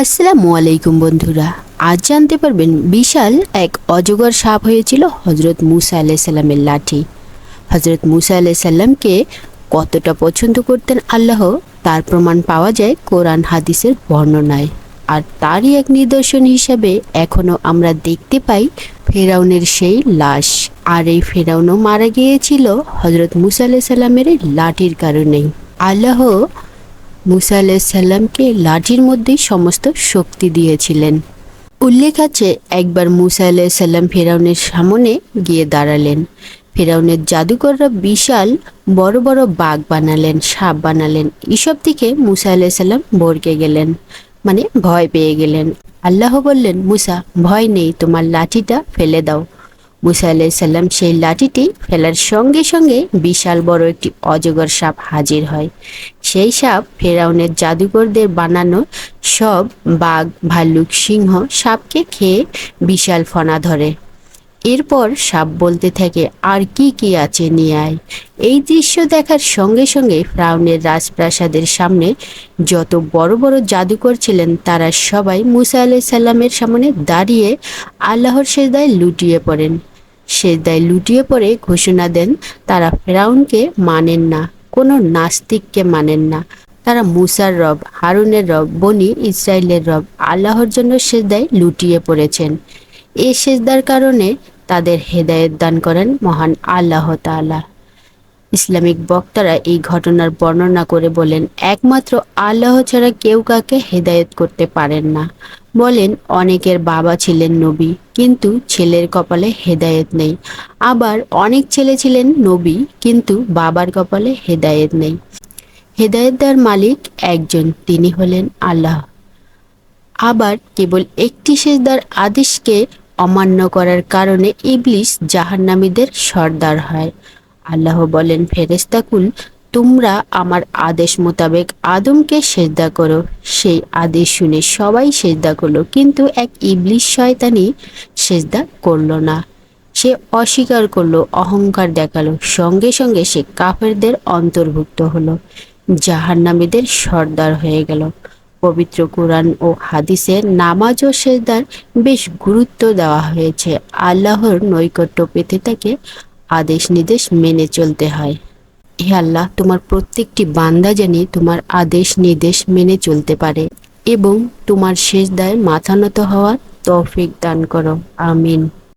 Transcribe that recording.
আসসালামু আলাইকুম বন্ধুরা, আজ জানতে পারবেন বিশাল এক অজগর সাপ হয়েছিল হজরত মুসা আলাই সাল্লামের লাঠি। হজরত মুসা আলাই সাল্লামকে কতটা পছন্দ করতেন আল্লাহ, তার প্রমাণ পাওয়া যায় কোরআন হাদিসের বর্ণনায়। আর তারই এক নিদর্শন হিসাবে এখনও আমরা দেখতে পাই ফেরাউনের সেই লাশ। আর এই ফেরাউনও মারা গিয়েছিল হজরত মুসা আলাই সাল্লামের এই লাঠির কারণেই। আল্লাহ মুসা আলাইসাল্লামকে লাঠির মধ্যেই সমস্ত শক্তি দিয়েছিলেন। উল্লেখ আছে, একবার মুসা আলাইসাল্লাম ফেরাউনের সামনে গিয়ে দাঁড়ালেন। ফেরাউনের জাদুকররা বিশাল, বড় বড় বাঘ বানালেন, সাপ বানালেন, এসব থেকে মুসা আলাইসাল্লাম বরকে গেলেন মানে ভয় পেয়ে গেলেন। আল্লাহ বললেন, মুসা, ভয় নেই, তোমার লাঠিটা ফেলে দাও। মুসা আলাইসাল্লাম সেই লাঠিটি ফেলার সঙ্গে সঙ্গে বিশাল বড় একটি অজগর সাপ হাজির হয়। সেই সাপ ফেরাউনের জাদুকরদের বানানো সব বাঘ, ভাল্লুক, সিংহ সাপকে খেয়ে বিশাল ফনা ধরে। এরপর সাপ বলতে থাকে, আর কি কি আছে নিয়ে আয় এই দৃশ্য দেখার সঙ্গে সঙ্গে ফ্রাউনের রাজপ্রাসাদের সামনে যত বড় বড় জাদুকর ছিলেন, তারা সবাই মুসা আলাইসাল্লামের সামনে দাঁড়িয়ে আল্লাহর সেদায় লুটিয়ে পড়েন। সেজদায় লুটিয়ে পড়ে ঘোষণা দেন, তারা ফেরাউনকে মানেন না, কোনো নাস্তিককে মানেন না। তারা মুসার রব, হারুনের রব, বনি ইসরায়েলের রব, আল্লাহর জন্য সেজদায় লুটিয়ে পড়েছেন। এই সেজদার কারণে তাদের হেদায়ত দান করেন মহান আল্লাহ তাআলা। ইসলামিক বক্তারা এই ঘটনার বর্ণনা করে বলেন, একমাত্র আল্লাহ ছাড়া কেউ কাকে হেদায়েত করতে পারেন না। বলেন, অনেকের বাবা ছিলেন নবী, কিন্তু ছেলের কপালে হেদায়েত নেই। আবার অনেক ছেলে ছিলেন নবী, কিন্তু বাবার কপালে হেদায়েত নেই। হেদায়েত দেওয়ার মালিক একজন, তিনি হলেন আল্লাহ। আবার কেবল একটি সেজদার আদেশকে অমান্য করার কারণে ইবলিস জাহান্নামীদের সর্দার হয়। আল্লাহ বলেন ফেরেস্তাকুল তোমরা আমার আদেশ মোতাবেক আদমকে সেজদা করো। সেই আদেশ শুনে সবাই সেজদা করল, কিন্তু এক ইবলিশ শয়তানি সেজদা করল না। সে অস্বীকার করল, অহংকার দেখাল, সঙ্গে সঙ্গে সে কাফেরদের অন্তর্ভুক্ত হলো, জাহান্নামীদের সর্দার হয়ে গেল। পবিত্র কোরআন ও হাদিসে নামাজ ও সেজদার বেশ গুরুত্ব দেওয়া হয়েছে। আল্লাহর নৈকট্য পেতে তাকে আদেশ নির্দেশ মেনে চলতে হয়। হে আল্লাহ, তোমার প্রত্যেকটি বান্দা জানি তোমার আদেশ নির্দেশ মেনে চলতে পারে এবং তোমার শেষ দায় মাথা নত হওয়ার তৌফিক দান করো। আমিন।